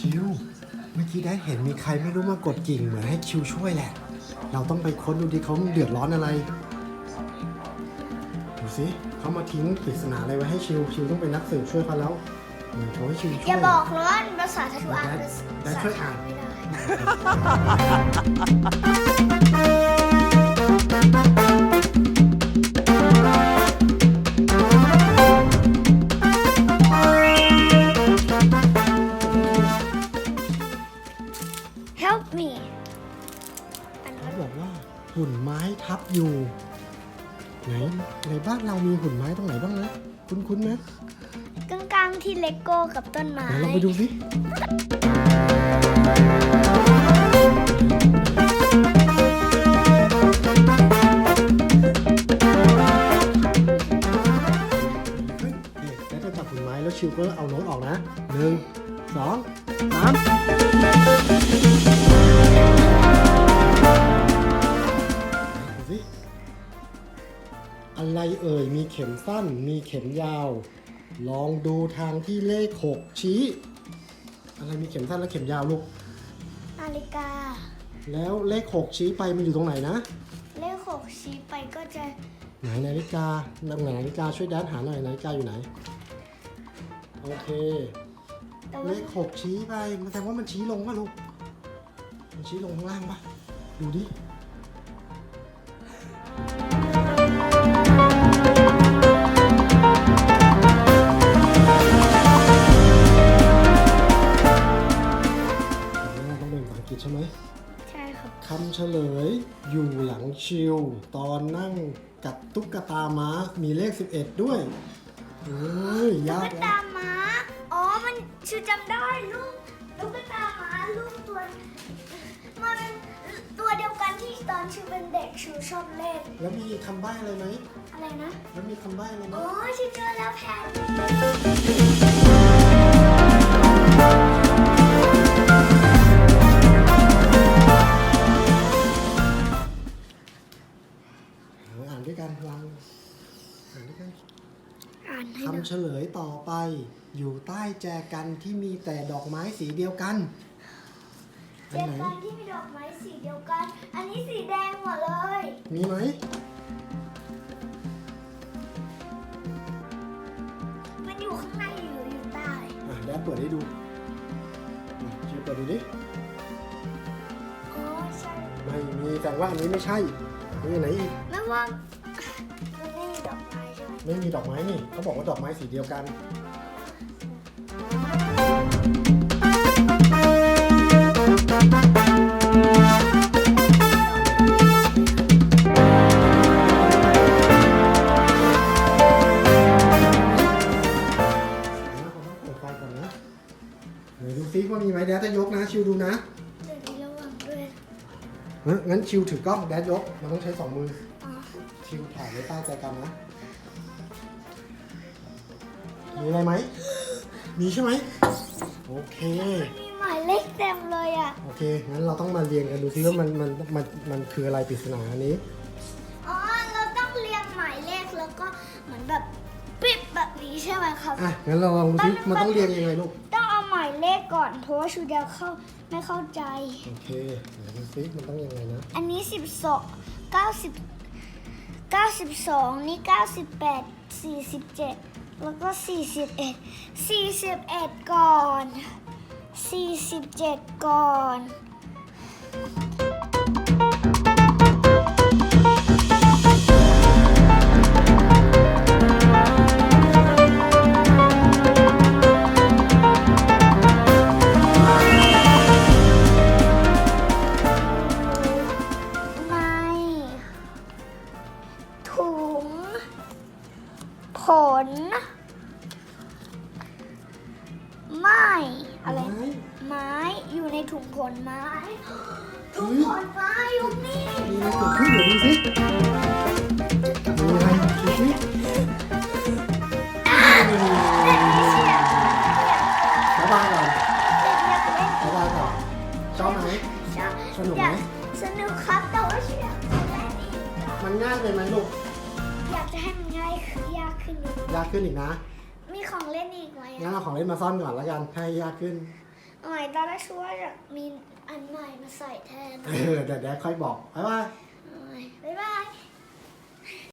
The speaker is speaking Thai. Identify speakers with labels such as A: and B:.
A: ชิว เมื่อกี้ได้เห็นมีใครไม่รู้มากดกิ่งเหมือนให้คิวช่วยแหละ เราต้องไปค้นดูดิเขาเดือดร้อนอะไร ดูสิเขามาทิ้งปริศนาอะไรไว้ให้ชิวชิวต้องเป็นนักสืบช่วยเขาแล้วเหมือนเขาให้ชิวช่วย
B: อย่าบอกเลยว่าภาษาทัตุอ่าน
A: ได้
B: ภาษา
A: ได้ช่วยอ่าน
B: ไม่ได้ อัน
A: เขา
B: นั้น
A: บอกว่าหุ่นไม้ทับอยู่ ไหนในบ้านเรามีหุ่นไม้ตรงไหนบ้างนะ คุ้นๆไหม
B: กลางๆที่เลโก้กับต้นไม้
A: ไหนเราไปดูสิเฮ้ยเดี๋ยวจะจับหุ่นไม้แล้วชิวก็เอาโน้ตออกนะหนึ่งสองสาม เอ่ย มีเข็มสั้น มีเข็มยาว ลองดูทางที่เลขหกชี้ อะไรมีเข็มสั้นและเข็มยาวลูก
B: นาฬิกา
A: แล้วเลขหกชี้ไปมันอยู่ตรงไหนนะ
B: เลขหกชี้ไปก็จะ
A: ไหนนาฬิกาไหนนาฬิกาช่วยแดนหาหน่อยนาฬิกาอยู่ไหน โอเค
B: แต่
A: เล
B: ว่า
A: ขหกชี้ไปมันแสดงว่ามันชี้ลงป่ะลูก มันชี้ลงข้างล่างป่ะ ดูดิ
B: ครับ
A: คำเฉลยอยู่หลังชิว ตอนนั่งกับตุ๊กตาม้ามีเลข 11 ด้วยเฮ้ย
B: ตุ๊
A: ยาก
B: ก
A: นะ
B: ตาม้า อ๋อ มันชื่อจำได้ลูกตุ๊กตาม้าลูกตัว มันตัวเดียวกันที่ตอนชื่อเป็นเด็กชูชอบเล่น
A: แล้วมีคำใบ้อะไรไหม
B: อะไรนะ
A: แล้วมีคำใบ้อะไรไหม
B: อ๋อชื่อเจอแล้วแพน
A: อ่านด้วยกันวางอ่านด้วยกัน
B: อ่านให้หน่อย
A: คำเฉลยต่อไป อยู่ใต้แจกันที่มีแต่ดอกไม้สีเดียวกันอั
B: เจ
A: นไหน
B: กันที่มีดอกไม้สีเดียวกัน อันนี้สีแดงหมดเลย
A: มีไหม
B: มันอยู่ข้างในหรืออยู่ใต้
A: อะแดดเปิดให้ดูอะชิวเปิดดูดิ
B: อ๋อใช่
A: ไม่มีแต่ว่าอันนี้ไม่ใช่ มีอันไหนอีก
B: ไม่ว่ามันไม่มีดอกไม้ใช่ไหม
A: ไม่มีดอกไม้นี่เขาบอกว่าดอกไม้สีเดียวกันนะผมต้องเปิดไฟก่อนนะเดี๋ยวดูซิว่ามีไหมแดดจะยกนะ ชิวดูนะ
B: เฮ้
A: ยงั้นชิวถือกล้องแดดยก มันต้องใช้สองมือ
B: อ๋อ
A: ชิวถ่ายไว้ใต้ใจกันนะ มีอะไรไหม มีใช่ไหม โอเค
B: มีหมายเลขเต็มเลยอะ
A: โอเค งั้นเราต้องมาเรียงกันดูซิว่ามันมันมันมันคืออะไรปริศนาอันนี้
B: อ๋อ เราต้องเรียงหมายเลขแล้วก็เหมือนแบบปิดแบบนี้ใช่ไหมครับ
A: อะ งั้นเราลองดูซิมันต้องเรียงยังไงลูก
B: ต้อง เอาหมายเลขก่อนเพราะว่าชูเดียวเข้าไม่เข้าใจ
A: โอเคเดี๋ยวดูซิมันต้องยังไงนะ
B: อันนี้สิบสองเก้าสิบเก้าสิบสองนี่เก้าสิบแปดสี่สิบเจ็ดแล้วก็สี่สิบเอ็ดสี่สิบเอ็ดก่อนสี่สิบเจ็ดก่อนใน ล ไม้อะไร
A: ไม้
B: ไม้อยู่ในถุงผลไม้ ถุง
A: เฮ้ย
B: ผลไม้อยู่นี่
A: มีอะไรเกิดขึ้นเดี๋ยวดูซิมีอะไรดูซิบ๊ายบายก่อน
B: อยากเล่น
A: บ๊ายบายก่อนชอบไหม
B: ชอบ
A: สนุกไหม
B: อยากสนุกครับแต่ว่าอยากจะเล่นอีก
A: มันง่ายไปไหมลูก
B: อยากจะให้มันง่ายขึ้นยากขึ้นอีก
A: ยากขึ้นอีกนะ
B: มีของเล่นอีกไหม
A: งั้นเอาของเล่นมาซ่อนก่อนแล้วกัน ให้ยากขึ้น
B: โอยตอนแรกชัวร์จะมีอันใหม่มาใส่แทน
A: เดี๋ยวเดี๋ยวค่อยบอกบ๊ายบายบ๊ายบาย